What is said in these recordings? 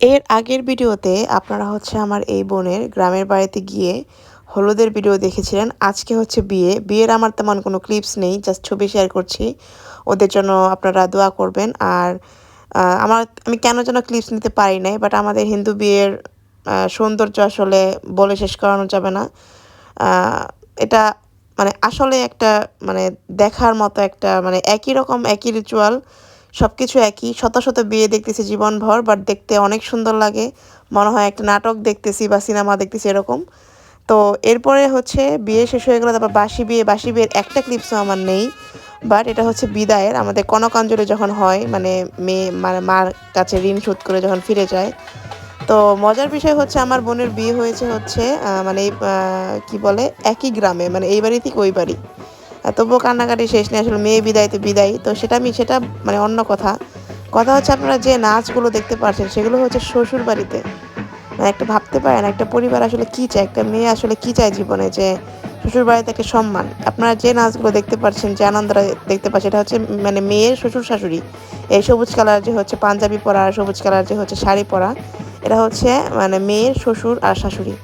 এর আগের ভিডিওতে আপনারা হচ্ছে আমার এই বোনের গ্রামের বাড়িতে গিয়ে হলুদের ভিডিও দেখেছিলেন। আজকে হচ্ছে বিয়ে। বিয়ের আমার তেমন কোনো ক্লিপস নেই জাস্ট ছবি শেয়ার করছি। ওদের জন্য আপনারা দোয়া করবেন। আর আমার, আমি কেন যেন ক্লিপস নিতে পারি নাই বাট আমাদের হিন্দু বিয়ের সৌন্দর্য আসলে বলে শেষ করানো যাবে না। এটা মানে আসলে একটা মানে দেখার মতো একটা মানে একই রকম, একই রিচুয়াল সব কিছু একই। শত শত বিয়ে দেখতেছি জীবনভর বাট দেখতে অনেক সুন্দর লাগে। মনে হয় একটা নাটক দেখতেছি বা সিনেমা দেখতেছি এরকম। তো এরপরে হচ্ছে বিয়ে শেষ হয়ে গেলে, তারপর বাসি বিয়ে। বাসি বিয়ের একটা ক্লিপসও আমার নেই বাট এটা হচ্ছে বিদায়ের। আমাদের কনকাঞ্জলি যখন হয় মানে মেয়ে মানে মার কাছে ঋণ শোধ করে যখন ফিরে যায়। তো মজার বিষয় হচ্ছে আমার বোনের বিয়ে হয়েছে হচ্ছে মানে কি বলে, একই গ্রামে মানে এই বাড়ি থেকে ওই বাড়ি। তবুও কান্নাকাটি শেষ নেই, আসলে মেয়ে বিদায় তো বিদায়। তো সেটা আমি সেটা মানে অন্য কথা। কথা হচ্ছে আপনারা যে নাচগুলো দেখতে পাচ্ছেন সেগুলো হচ্ছে শ্বশুর বাড়িতে মানে একটা ভাবতে পারেন, একটা পরিবার আসলে কী চায়, একটা মেয়ে আসলে কী চায় জীবনে যে শ্বশুর বাড়িতে একটা সম্মান। আপনারা যে নাচগুলো দেখতে পাচ্ছেন যে আনন্দরা দেখতে পাচ্ছেন এটা হচ্ছে মানে মেয়ের শ্বশুর, শাশুড়ি। এই সবুজ কালার যে হচ্ছে পাঞ্জাবি পরা আর সবুজ কালার যে হচ্ছে শাড়ি পরা, এটা হচ্ছে মানে মেয়ের শ্বশুর আর শাশুড়ি।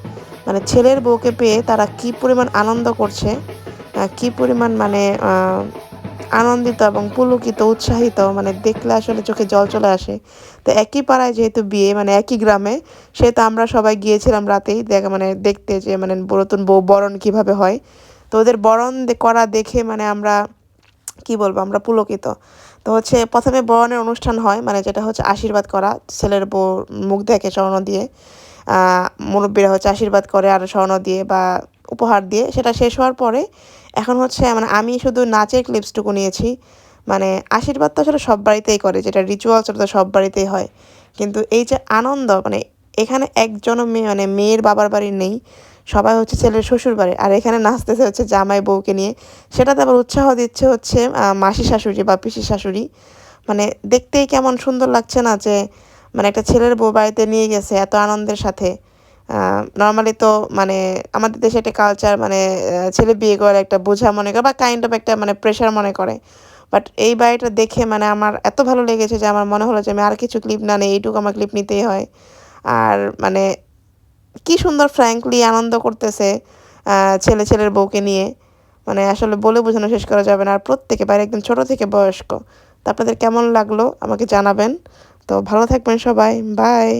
মানে ছেলের বউকে পেয়ে তারা কি পরিমাণ আনন্দ করছে কি পরিমাণ মানে আনন্দিত এবং পুলকিত, উৎসাহিত মানে দেখলে আসলে চোখে জল চলে আসে। তো একই পাড়ায় যেহেতু বিয়ে মানে একই গ্রামে, সেহেতু আমরা সবাই গিয়েছিলাম রাতেই, দেখা মানে দেখতে যে মানে নতুন বউ বরণ কীভাবে হয়। তো ওদের বরণ করা দেখে মানে আমরা, কি বলব, আমরা পুলকিত। তো হচ্ছে প্রথমে বরণের অনুষ্ঠান হয় মানে যেটা হচ্ছে আশীর্বাদ করা, ছেলের বউ মুখ দেখে স্বর্ণ দিয়ে মুরব্বীরা হচ্ছে আশীর্বাদ করে আর স্বর্ণ দিয়ে বা উপহার দিয়ে, সেটা শেষ হওয়ার পরে এখন হচ্ছে মানে আমি শুধু নাচের ক্লিপসটুকু নিয়েছি। মানে আশীর্বাদ তো আসলে সব বাড়িতেই করে, যেটা রিচুয়ালস ওটা তো সব বাড়িতেই হয়। কিন্তু এই যে আনন্দ মানে এখানে একজনও মেয়ে মানে মেয়ের বাবার বাড়ি নেই, সবাই হচ্ছে ছেলের শ্বশুর বাড়ি। আর এখানে নাচতেছে হচ্ছে জামাই বউকে নিয়ে। সেটাতে আবার উৎসাহ দিচ্ছে হচ্ছে মাসি শাশুড়ি বা পিসি শাশুড়ি। মানে দেখতেই কেমন সুন্দর লাগছে না যে মানে একটা ছেলের বউ বাড়িতে নিয়ে গেছে এত আনন্দের সাথে। নর্মালি তো মানে আমাদের দেশে একটা কালচার মানে ছেলে বিয়ে করে একটা বোঝা মনে করে বা কাইন্ড অফ একটা মানে প্রেশার মনে করে। বাট এই বাড়িটা দেখে মানে আমার এত ভালো লেগেছে যে আমার মনে হলো যে আমি আর কিছু ক্লিপ না নেই এইটুকু আমার ক্লিপ নিতেই হয়। আর মানে কি সুন্দর ফ্র্যাঙ্কলি আনন্দ করতেছে ছেলে ছেলের বউকে নিয়ে। মানে আসলে বলে বোঝানো শেষ করা যাবে না। আর প্রত্যেকে বাইরে একদম ছোট থেকে বয়স্ক। তো আপনাদের কেমন লাগল আমাকে জানাবেন। তো ভালো থাকবেন সবাই। বাই